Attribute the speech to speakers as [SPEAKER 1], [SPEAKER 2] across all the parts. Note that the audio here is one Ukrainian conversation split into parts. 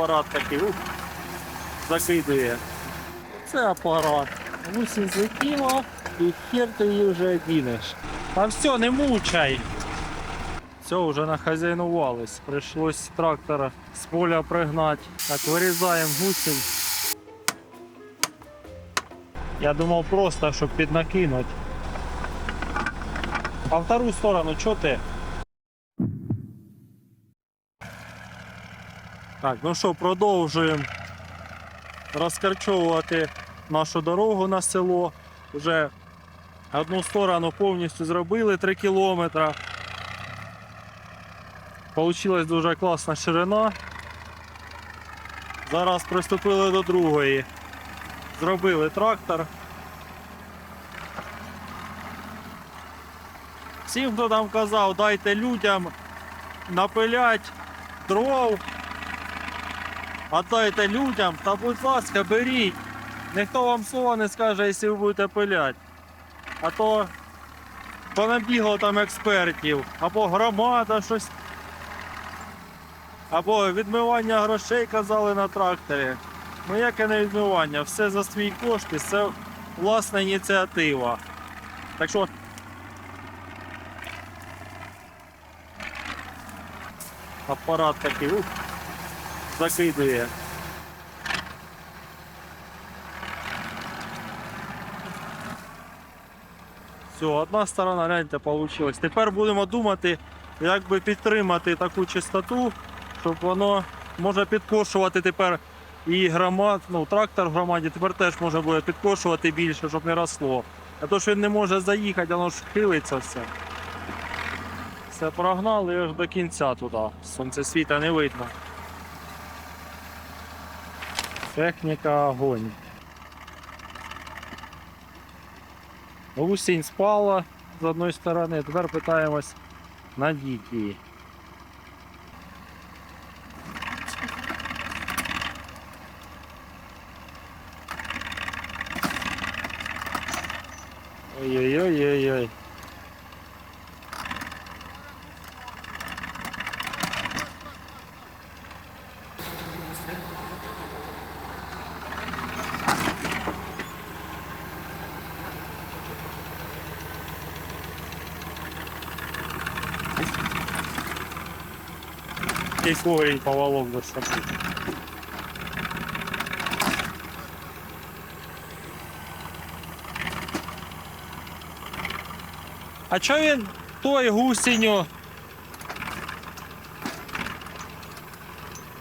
[SPEAKER 1] апарат такий ух, закидує. Це апарат. Гусінь злетіла і хер ти її вже одінеш. А все, не мучай. Все, вже нахазяйнувались. Прийшлось трактора з поля пригнати. Так, вирізаємо гусінь. Я думав просто, щоб піднакинуть. А в вторую сторону, чого ти? Так, ну що, продовжуємо розкарчовувати нашу дорогу на село. Вже одну сторону повністю зробили 3 кілометри. Получилась дуже класна ширина. Зараз приступили до другої. Зробили трактор. Всім, хто там казав, дайте людям напилять дров, Отдайте людям, та будь ласка, беріть. Ніхто вам слова не скаже, якщо ви будете пиляти. А то понабігло там експертів, або громада щось. Або відмивання грошей казали на тракторі. Ну яке не відмивання, все за свій кошти, це власна ініціатива. Так що. Апарат такий ух, закидує. Все, одна сторона, гляньте, вийшло. Тепер будемо думати, як би підтримати таку чистоту, щоб воно може підкошувати тепер і громад, ну, трактор в громаді тепер теж може буде підкошувати більше, щоб не росло. А то, що він не може заїхати, воно ж хилиться все. Все прогнали аж до кінця туди. Сонце світа не видно. Техніка огонь. Гусінь спала з одної сторони, тепер питаємось надіть її. Ой-ой-ой-ой-ой. Який корінь поволок за собою. А чо він той гусеню?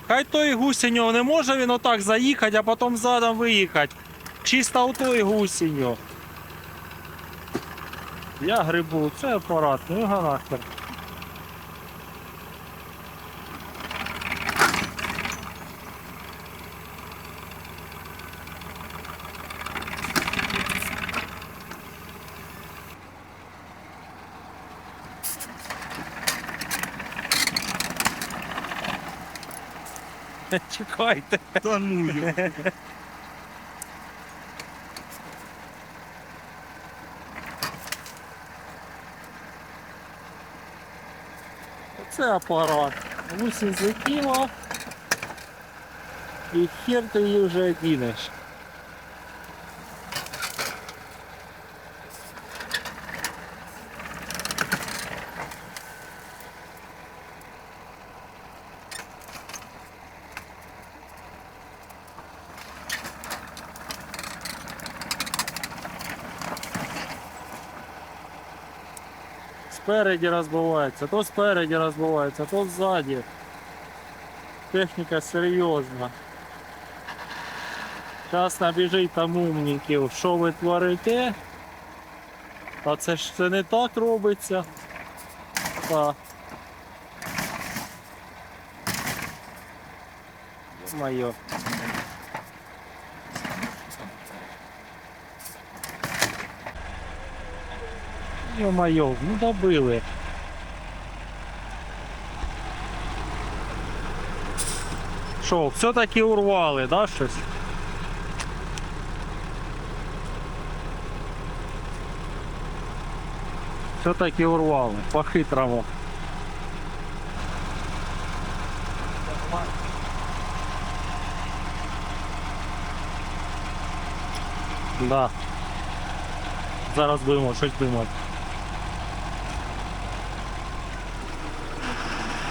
[SPEAKER 1] Хай той гусеню не може він отак заїхати, а потім задом виїхати. Чисто у той гусеню. Я грибу, це апарат, ну його нахер. Чекайте.
[SPEAKER 2] Та ну його.
[SPEAKER 1] Це апарат. Гусінь злетіла. І хер ти її вже одінеш. Спереді розбивається, то спереді розбивається, то ззаді. Техніка серйозна. Зараз набіжить там умників, що ви творите. А це ж це не так робиться. Так. Моє. Йо-майо, ну добили. Що, все-таки урвалы, да, щось? Все-таки урвалы, по-хитрому. Да. Зараз будемо щось думати.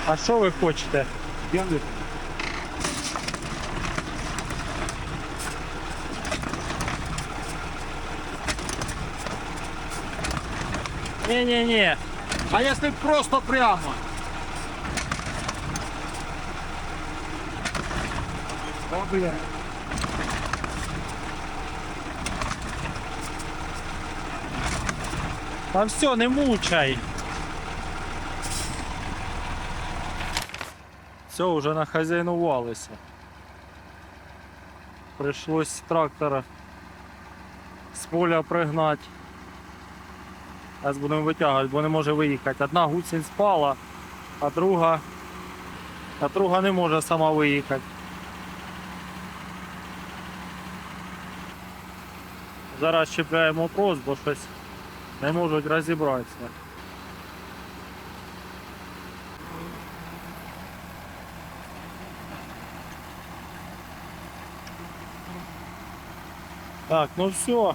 [SPEAKER 1] А що ви хочете?
[SPEAKER 2] Я не
[SPEAKER 1] Ні-ні-ні.
[SPEAKER 2] А если просто прямо? Добре.
[SPEAKER 1] Та все, не мучай. Все, вже нахазяйнувалися. Прийшлось трактора з поля пригнати. Зараз будемо витягувати, бо не може виїхати. Одна гусінь спала, а друга, а друга не може сама виїхати. Зараз чіпляємо опрос, бо щось не можуть розібратися. Так, ну все.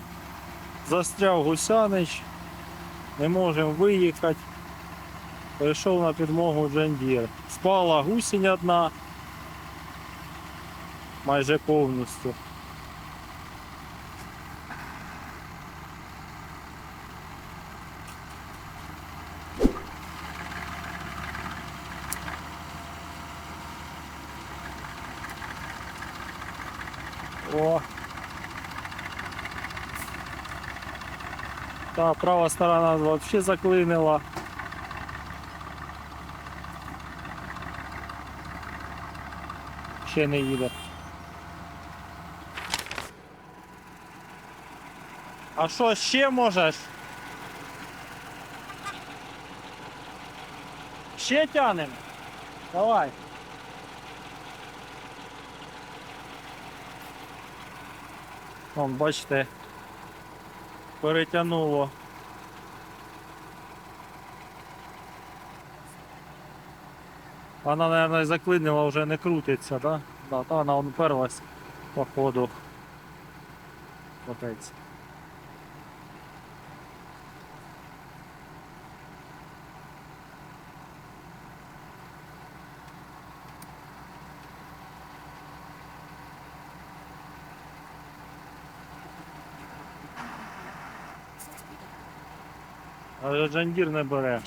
[SPEAKER 1] Застряв гусянич. Не можемо виїхати. Прийшов на підмогу Джандір. Спала гусінь одна. Майже повністю. О. Та права сторона вообще заклинила. Ще не їде. А що ще можеш? Ще тянем? Давай. Вон, бачите, перетягнуло. Вона, мабуть, заклинила, вже не крутиться, да? Да, та вона уперлась по ходу. Капець. Але Джандір не бере.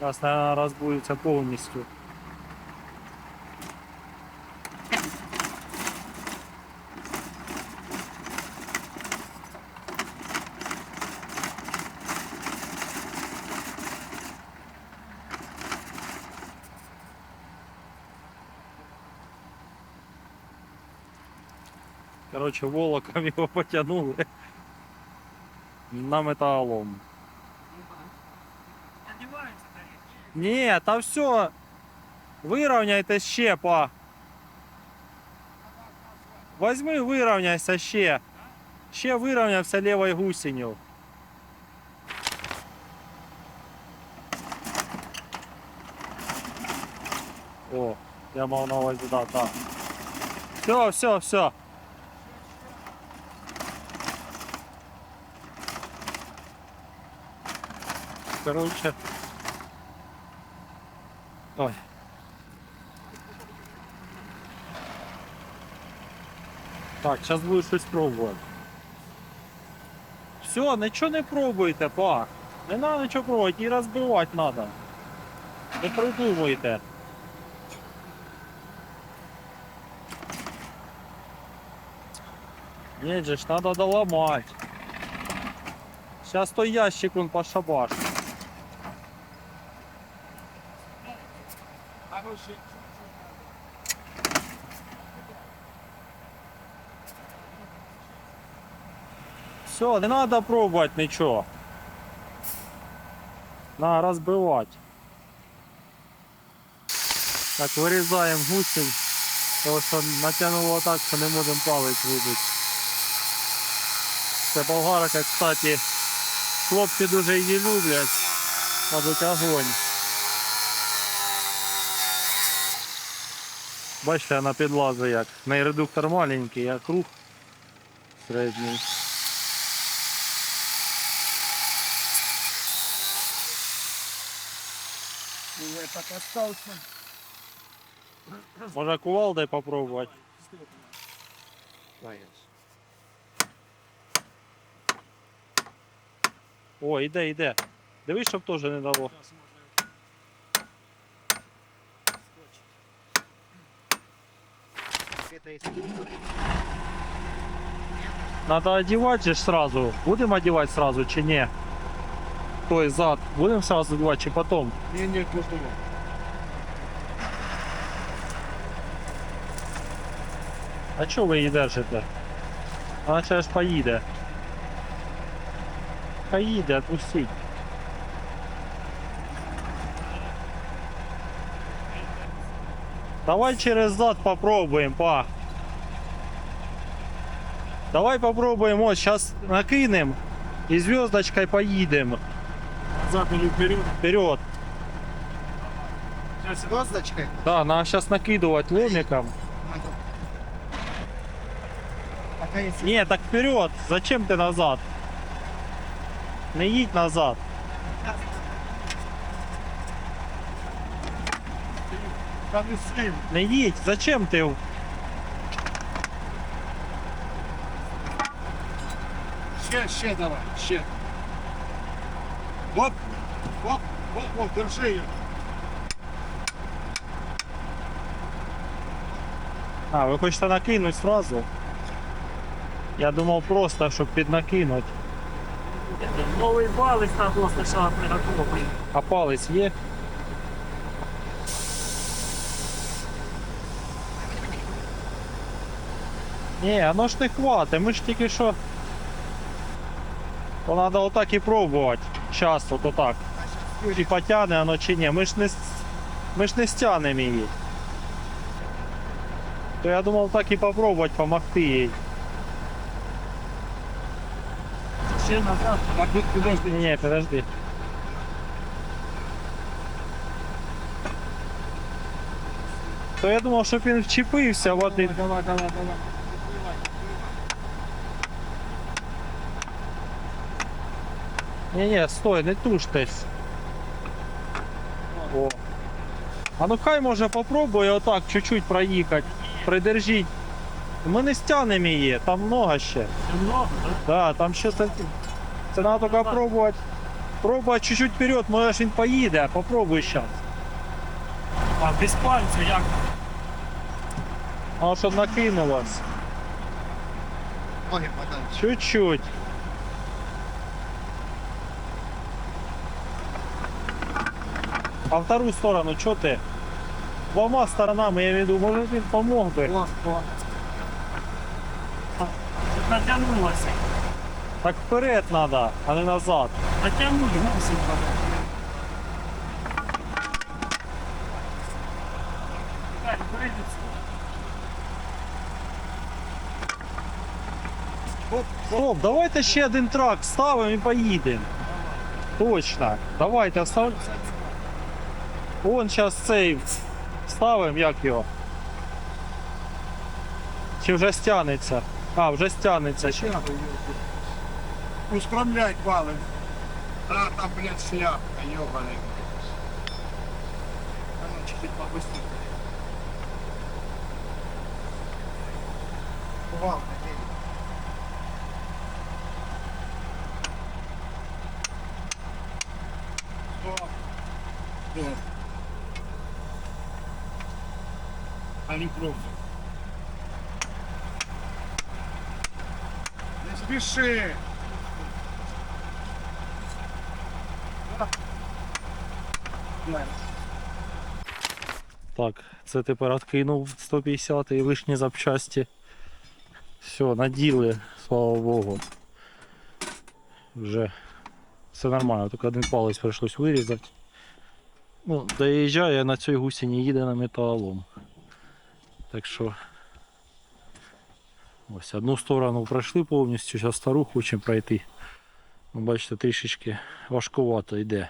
[SPEAKER 1] Зараз, мабуть, розбудеться повністю. Короче, волоком його потягнули на металолом. Ні, та все. Вирівняйте ще, па. Возьми, вирівняйся ще. Ще вирівнявся лівою гусенью. О, я мав на увазі, да, так. Все, все, все. Короче. Ой. Так, зараз буду щось пробувати. Все, нічого не пробуйте, па. Не треба нічого пробувати, і розбивати треба. Не придумуйте. Нет же ж, надо доломать. Сейчас той ящик он пошабаш. Все, не надо пробовать ничего. На разбивать. Так, вирізаємо гусінь, тому що натягнуло так, що не можемо палець вибити. Це болгарка, кстати, хлопці дуже її люблять. Мабуть, огонь. Бачите, на підлазу як. Не редуктор маленький, а круг середній.
[SPEAKER 2] Я так остался.
[SPEAKER 1] Може кувалдой попробувати. О, іде, іде. Дивись, щоб теж не дало. Надо одевать же ж сразу. Будем одевать сразу чи не? Той зад. Будем сразу одевать чи потом?
[SPEAKER 2] Не, не, просто.
[SPEAKER 1] А чого ви її держите? Вона ще ж поїде. Поїде, отпустіть. Давай через зад попробуем, па. Давай попробуем, вот сейчас накинем и звездочкой поедем
[SPEAKER 2] Назад или вперед.
[SPEAKER 1] вперед.
[SPEAKER 2] Звездочкой.
[SPEAKER 1] Да, надо сейчас накидывать ломиком. Не, так вперед. Зачем ты назад? Не їдь назад.
[SPEAKER 2] Там и слив.
[SPEAKER 1] Не їдь. Зачем ти?
[SPEAKER 2] Ще, ще давай, ще. Оп, оп, оп, оп, держи її.
[SPEAKER 1] А, ви хочете накинуть сразу? Я думав просто, щоб піднакинуть.
[SPEAKER 3] Новий балик там просто шаг приготовий.
[SPEAKER 1] А палець є? Ні, воно ж не хватить, ми ж тільки що. То треба отак і пробувати. Часто то так. Чи потягне воно чи ні. Ми ж не, с- ми ж не стягнемо її. То я думав так і попробувати допомогти їй.
[SPEAKER 3] Ще назад.
[SPEAKER 2] Так, ну, подожди.
[SPEAKER 1] Ні, ні, подожди. То я думав, щоб він вчепився в один.
[SPEAKER 2] Давай, давай, давай.
[SPEAKER 1] Ні, ні, стой, не туштесь. О. А ну хай може попробує отак чуть-чуть проїхати. Придержіть. Ми не стягнемо її, там много ще.
[SPEAKER 3] Немного, так?
[SPEAKER 1] Да, там ще це. Це треба тільки пробувати. Пробувати чуть-чуть вперед, може ж він поїде, попробуй зараз.
[SPEAKER 3] А без пальця як?
[SPEAKER 1] А що накинулось.
[SPEAKER 2] Ноги подальше.
[SPEAKER 1] Чуть-чуть. А вторую сторону, что ты? Двома сторонами, я веду, может він помог би.
[SPEAKER 2] О, о.
[SPEAKER 3] Щоб натягнулося.
[SPEAKER 1] Так вперед надо, а не назад.
[SPEAKER 3] Натягнуть мусить. Так, прийдеться.
[SPEAKER 1] Стоп, давайте ще один трак ставимо і поїдемо. Точно. Давайте став. Вон зараз цей ставимо, як його. Чи вже стягнеться? А, вже стягнеться. Ще.
[SPEAKER 2] Ускромлять палец. А, там, блядь, шляпка, ёбаный. А ну, чуть-чуть побыстрее. Вау, Стоп. Стоп. Не просто. Не спеши.
[SPEAKER 1] Так, це тепер откинув 150 і лишні запчасті. Все, наділи, слава Богу. Вже все нормально, тільки один палець прийшлось вирізати. Ну, доїжджає на цій гусіні їде на металолом. Так що ось одну сторону пройшли повністю, зараз стару хочемо пройти. Ну, бачите, трішечки важкувато йде.